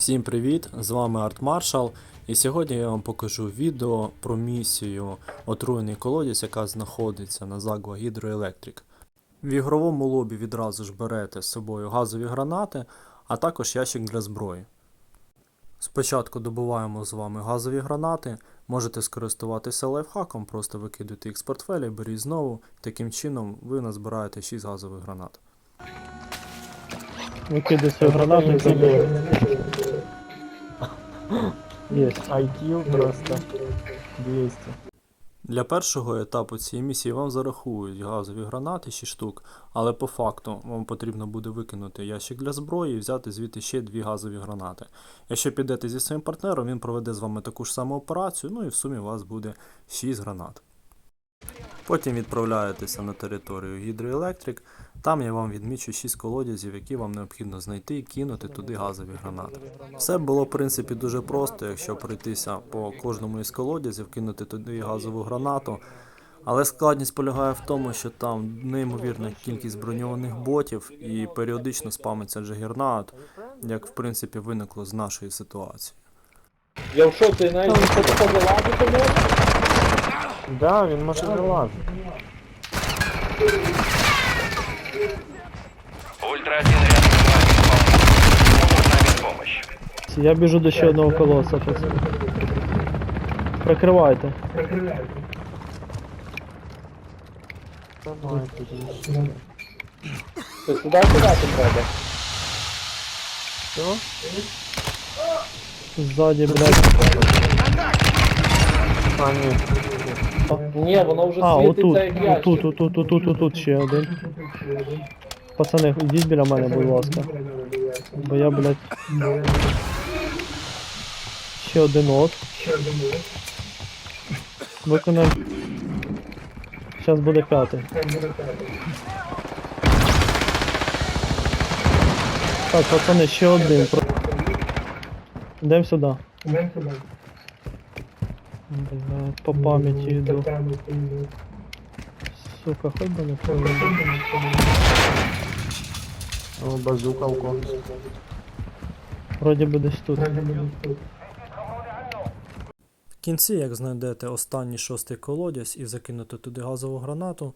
Всім привіт! З вами Арт Маршал, і сьогодні я вам покажу відео про місію отруєний колодязь, яка знаходиться на Загва Hydroelectric. В ігровому лобі відразу ж берете з собою газові гранати, а також ящик для зброї. Спочатку добуваємо з вами газові гранати, можете скористуватися лайфхаком, просто викидуйте їх з портфеля, беріть знову. Таким чином ви назбираєте 6 газових гранат. Викидай свою гранату і забив. Есть. IQ просто 200. Для першого етапу цієї місії вам зарахують газові гранати 6 штук, але по факту вам потрібно буде викинути ящик для зброї і взяти звідти ще дві газові гранати. Якщо підете зі своїм партнером, він проведе з вами таку ж саму операцію, ну і в сумі у вас буде 6 гранат. Потім відправляєтеся на територію Hydroelectric, там я вам відмічу 6 колодязів, які вам необхідно знайти і кинути туди газові гранати. Все було в принципі дуже просто, якщо пройтися по кожному із колодязів, кинути туди газову гранату. Але складність полягає в тому, що там неймовірна кількість броньованих ботів і періодично спамиться джагернаут, як в принципі виникло з нашої ситуації. Я в шоці, навіть може. Да, він може залазити. Ультра 1 рядом с вами. Нужна помощь. Я біжу до ще одного колоса. пацани. Прикривайте. Давай, підійшли. То сюди сюди треба. Все? Ззаді, блядь. А, ні. Ні, воно вже А, отут, світиться як ящик. отут, отут, отут, отут ще один. Пацани, йдіть біля мене, будь ласка. Бо я, блядь. Ще один от. Виконай. Зараз буде п'ятий. Так, пацани, ще один. Про- Йдемо сюди. Блядь, по пам'яті йду. Сука, хоч би не. О, базука у когось. Вроді би десь тут. В кінці, як знайдете останній шостий колодязь і закинете туди газову гранату,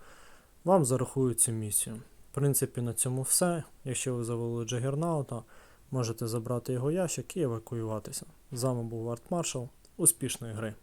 вам зарахують цю місію. В принципі, на цьому все. Якщо ви завели Джагернаута, можете забрати його ящик і евакуюватися. З вами був Арт Маршал. Успішної гри!